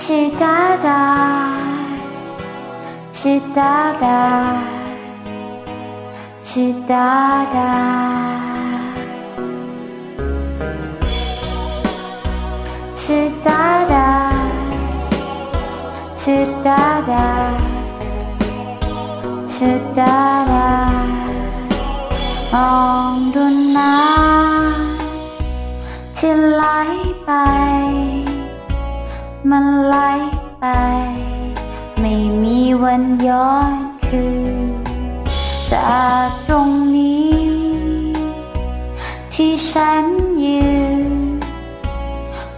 ชิดาดาชิดาดาชิดาดาชิดาดาชิดาดาชิดาดา มันไหลไป ไม่มีวันย้อนคืน จากตรงนี้ ที่ฉันยืน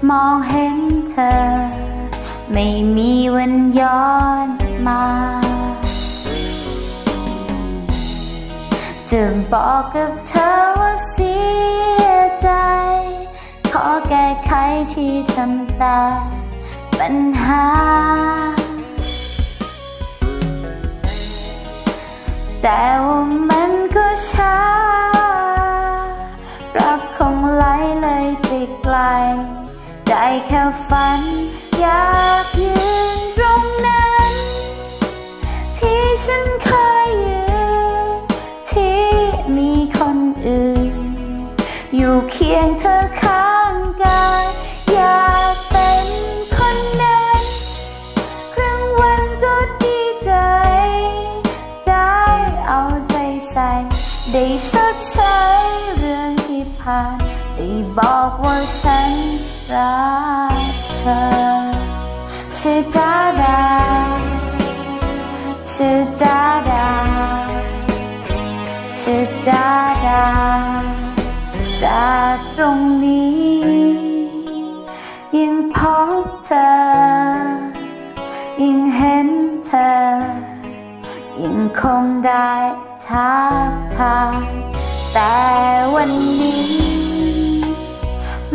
มองเห็นเธอ ไม่มีวันย้อนมาจะบอกกับเธอว่าเสียใจ ขอแก้ไขที่ทำตา ปัญหา แต่ว่ามันก็ช้า รักคงไหลเลยไปไกล ได้แค่ฝัน อยากยืนตรงนั้น ที่ฉันเคยยืน ที่มีคนอื่น อยู่เคียงเธอ ใจ ได้ชดใช้เรื่องที่ผ่าน ได้บอกว่าฉันรักเธอชิดาดาชิดาดาชิดาดาจากตรงนี้ ยิ่งพบเธอ ยิ่งเห็นเธอ ยิ่งคงได้ ทักทายแต่วันนี้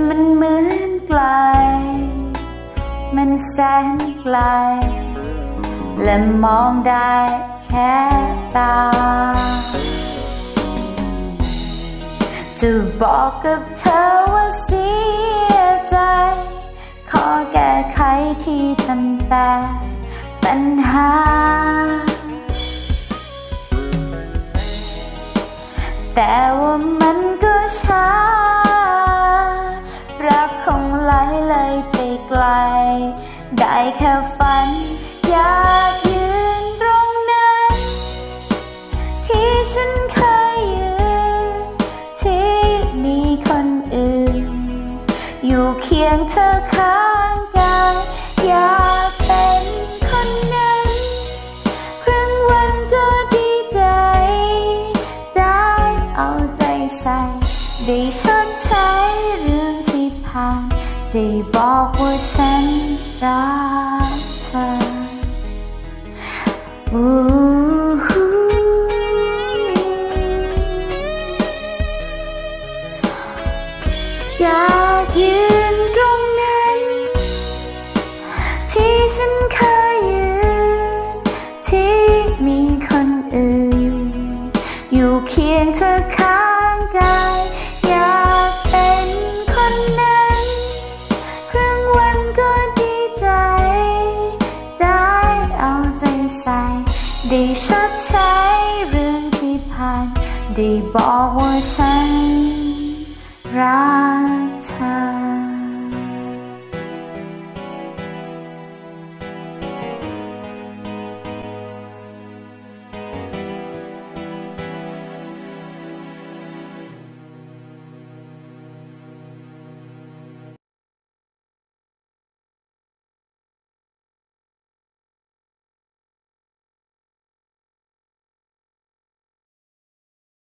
มันเหมือนไกล มันแสนไกล และมองได้แค่ตา จะบอกกับเธอว่าเสียใจ ขอแก้ไขที่ทำแต่ปัญหา แต่ว่ามันก็ช้า รักคงไหลเลยไปไกล ได้แค่ฝัน อยากยืนตรงนั้น ที่ฉันเคยยืน ที่มีคนอื่น อยู่เคียงเธอข้า ใส่ได้ชดใช้เรื่องที่ผ่าน ได้บอกว่าฉันรักเธออู้หูอยากยืนตรงนั้น ที่ฉันเคยยืน ที่มีคนอื่น อยู่เคียงเธอ ชดใช้เรื่องที่ผ่าน ได้บอกว่าฉันรักเธอ